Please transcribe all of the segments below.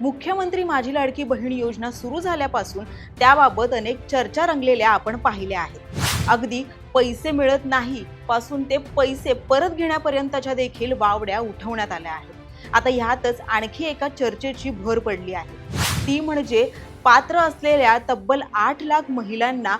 मुख्यमंत्री माझी लाडकी बहीण योजना सुरू झाल्यापासून त्याबाबत अनेक चर्चा रंगलेल्या आपण पाहिल्या आहेत. अगदी पैसे मिळत नाही पासून ते पैसे परत घेण्यापर्यंतच्या देखील वावड्या उठवण्यात आल्या आहेत. आता ह्यातच आणखी एका चर्चेची भर पडली आहे. ती म्हणजे पात्र असलेल्या तब्बल आठ लाख महिलांना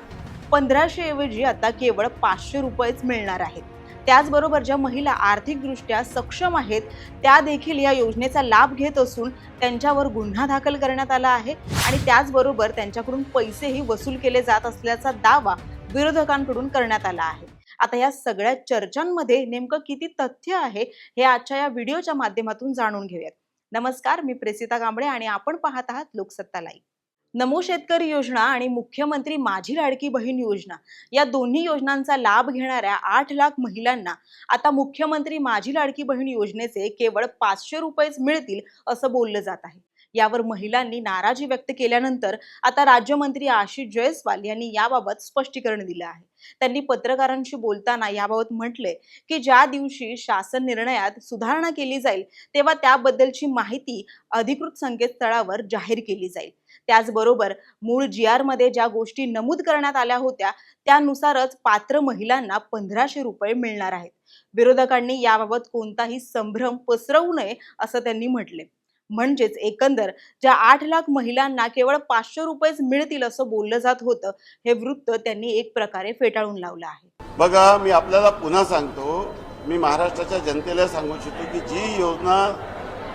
पंधराशे ऐवजी आता केवळ पाचशे रुपयेच मिळणार आहेत. त्याचबरोबर ज्या महिला आर्थिकदृष्ट्या सक्षम आहेत त्या देखील या योजनेचा लाभ घेत असून त्यांच्यावर गुन्हा दाखल करण्यात आला आहे आणि त्याचबरोबर त्यांच्याकडून पैसेही वसूल केले जात असल्याचा दावा विरोधकांकडून करण्यात आला आहे. आता या सगळ्या चर्चांमध्ये नेमकं किती तथ्य आहे हे आजच्या या व्हिडिओच्या माध्यमातून जाणून घेऊयात. नमस्कार मी प्रेसिता कांबळे आणि आपण पाहत आहात लोकसत्ता लाईव्ह. नमो शेतकरी योजना आणि मुख्यमंत्री माझी लाडकी बहीण योजना या दोन्ही योजनांचा लाभ घेणाऱ्या आठ लाख महिलांना आता मुख्यमंत्री माझी लाडकी बहीण योजनेचे केवळ पाचशे रुपयेच मिळतील असं बोललं जात आहे. यावर महिलांनी नाराजी व्यक्त केल्यानंतर आता राज्यमंत्री आशिष जयस्वाल यांनी याबाबत स्पष्टीकरण दिलं आहे. त्यांनी पत्रकारांशी बोलताना याबाबत म्हटले की ज्या दिवशी शासन निर्णयात सुधारणा केली जाईल तेव्हा त्याबद्दलची माहिती अधिकृत संकेतस्थळावर जाहीर केली जाईल. त्याचबरोबर मूळ जी आरमध्ये ज्या गोष्टी नमूद करण्यात आल्या होत्या त्यानुसारच पात्र महिलांना पंधराशे रुपये मिळणार आहेत. विरोधकांनी याबाबत कोणताही संभ्रम पसरवू नये असं त्यांनी म्हटले म्हणजेच एकंदर ज्या आठ लाख महिलांना केवळ पाचशे रुपयेच मिळतील असं बोललं जात होतं हे वृत्त त्यांनी एक प्रकारे फेटाळून लावलं आहे. बघा मी आपल्याला पुन्हा सांगतो मी महाराष्ट्राच्या जनतेला सांगू इच्छितो की जी योजना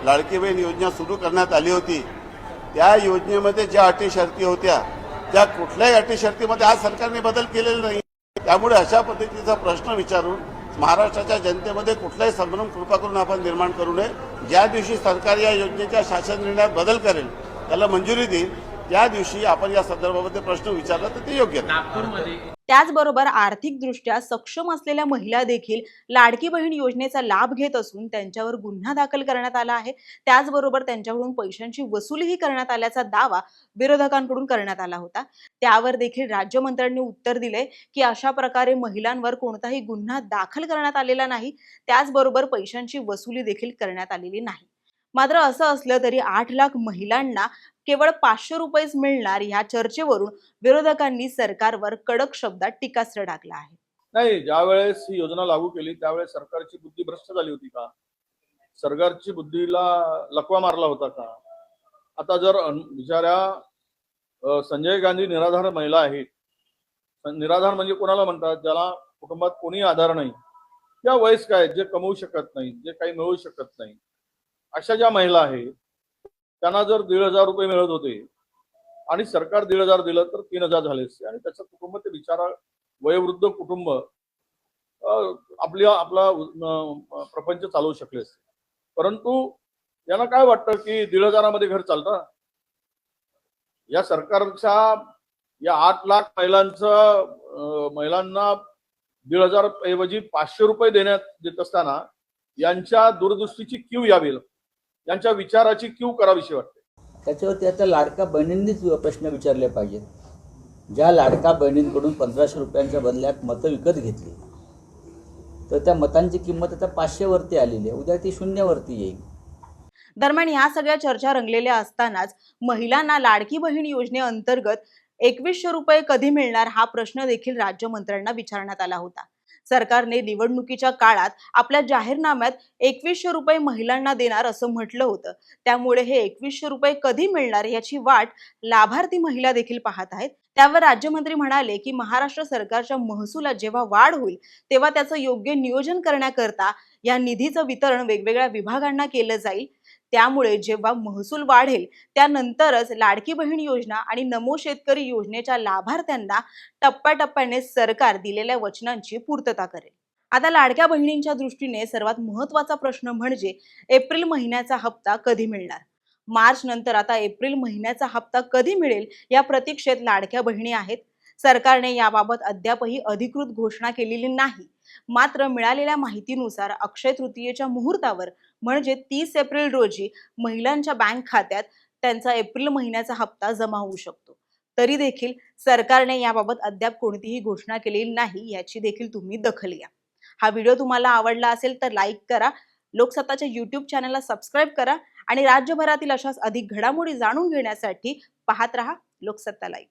लाडकी बहीण योजना सुरू करण्यात आली होती त्या योजनेमध्ये ज्या अटी शर्ती होत्या त्या कुठल्याही अटी शर्तीमध्ये आज सरकारने बदल केलेला नाही. त्यामुळे अशा पद्धतीचा प्रश्न विचारून महाराष्ट्राच्या जनतेमध्ये कुठलाही संभ्रम कृपा करून आपण निर्माण करू नये. ज्या दिवशी सरकार या योजनेच्या शासन निर्णयात बदल करेल त्याला मंजुरी देईल. त्या दिवशी आपण या संदर्भामध्ये प्रश्न विचारला तर ते योग्य नागपूरमध्ये त्याचबरोबर आर्थिकदृष्ट्या सक्षम असलेल्या महिला देखील लाडकी बहीण योजनेचा लाभ घेत असून त्यांच्यावर गुन्हा दाखल करण्यात आला आहे. त्याचबरोबर त्यांच्याकडून पैशांची वसुलीही करण्यात आल्याचा दावा विरोधकांकडून करण्यात आला होता. त्यावर देखील राज्यमंत्र्यांनी उत्तर दिले की अशा प्रकारे महिलांवर कोणताही गुन्हा दाखल करण्यात आलेला नाही. त्याचबरोबर पैशांची वसुली देखील करण्यात आलेली नाही. मात्र असं असलं तरी आठ लाख महिलांना केवळ पाचशे रुपयेच मिळणार ह्या चर्चेवरून विरोधकांनी सरकारवर कडक शब्दात टीकास्त्र टाकला आहे. नाही ज्या वेळेस ही योजना लागू केली त्यावेळेस सरकारची बुद्धी भ्रष्ट झाली होती का? सरकारची बुद्धीला लकवा मारला होता का? आता जर बिचाऱ्या संजय गांधी निराधार महिला आहेत. निराधार म्हणजे कोणाला म्हणतात? ज्याला कुटुंबात कोणी आधार नाही. त्या वयस्क आहेत जे कमवू शकत नाही जे काही मिळवू शकत नाही. अशा ज्या महिला आहेत त्यांना जर दीड हजार रुपये मिळत होते आणि सरकार दीड हजार दिलं तर तीन हजार झाले असते. आणि त्याचं कुटुंब ते बिचारा वयोवृद्ध कुटुंब आपली आपला प्रपंच चालवू शकले असते. परंतु यांना काय वाटतं की दीड हजारामध्ये घर चालतं? या सरकारच्या या आठ लाख महिलांचं महिलांना दीड हजार ऐवजी पाचशे रुपये देण्यात देत असताना यांच्या दूरदृष्टीची क्यू यावी यांच्या विचाराची क्यू करावीशी वाटते. त्याच्यावरती आता लाडका बहिणींनीच प्रश्न विचारले पाहिजेत. ज्या लाडका बहिणींकडून पंधराशे रुपयांच्या बदल्यात मतं विकत घेतली तर त्या मतांची किंमत आता पाचशेवरती आलेली आहे. उद्या ती शून्यावरती येईल. दरम्यान ह्या सगळ्या चर्चा रंगलेल्या असतानाच महिलांना लाडकी बहीण योजनेअंतर्गत एकवीसशे रुपये कधी मिळणार हा प्रश्न देखील राज्यमंत्र्यांना विचारण्यात आला होता. सरकारने निवडणुकीच्या काळात आपल्या जाहीरनाम्यात एकवीसशे रुपये महिलांना देणार असं म्हटलं होतं. त्यामुळे हे एकवीसशे रुपये कधी मिळणार याची वाट लाभार्थी महिला देखील पाहत आहेत. त्यावर राज्यमंत्री म्हणाले की महाराष्ट्र सरकारच्या महसुलात जेव्हा वाढ होईल तेव्हा त्याचं योग्य नियोजन करण्याकरता या निधीचं वितरण वेगवेगळ्या विभागांना केलं जाईल. त्यामुळे जेव्हा महसूल वाढेल त्यानंतरच लाडकी बहीण योजना आणि नमो शेतकरी योजनेच्या लाभार्थ्यांना टप्प्याटप्प्याने सरकार दिलेल्या वचनांची पूर्तता करेल. आता लाडक्या बहिणींच्या दृष्टीने सर्वात महत्त्वाचा प्रश्न म्हणजे एप्रिल महिन्याचा हप्ता कधी मिळणार? मार्च नंतर आता एप्रिल महिन्याचा हप्ता कधी मिळेल या प्रतीक्षेत लाडक्या बहिणी आहेत. सरकारने याबाबत अद्यापही अधिकृत घोषणा केलेली नाही. मात्र मिळालेल्या माहितीनुसार अक्षय तृतीयेच्या मुहूर्तावर म्हणजे तीस एप्रिल रोजी महिलांच्या बँक खात्यात त्यांचा एप्रिल महिन्याचा हप्ता जमा होऊ शकतो. तरी देखील सरकारने याबाबत अद्याप कोणतीही घोषणा केलेली नाही याची देखील तुम्ही दखल घ्या. हा व्हिडिओ तुम्हाला आवडला असेल तर लाईक करा लोकसत्ताच्या यूट्यूब चॅनलला सबस्क्राईब करा आणि राज्यभरातील अशाच अधिक घडामोडी जाणून घेण्यासाठी पाहत रहा लोकसत्ता लाईव्ह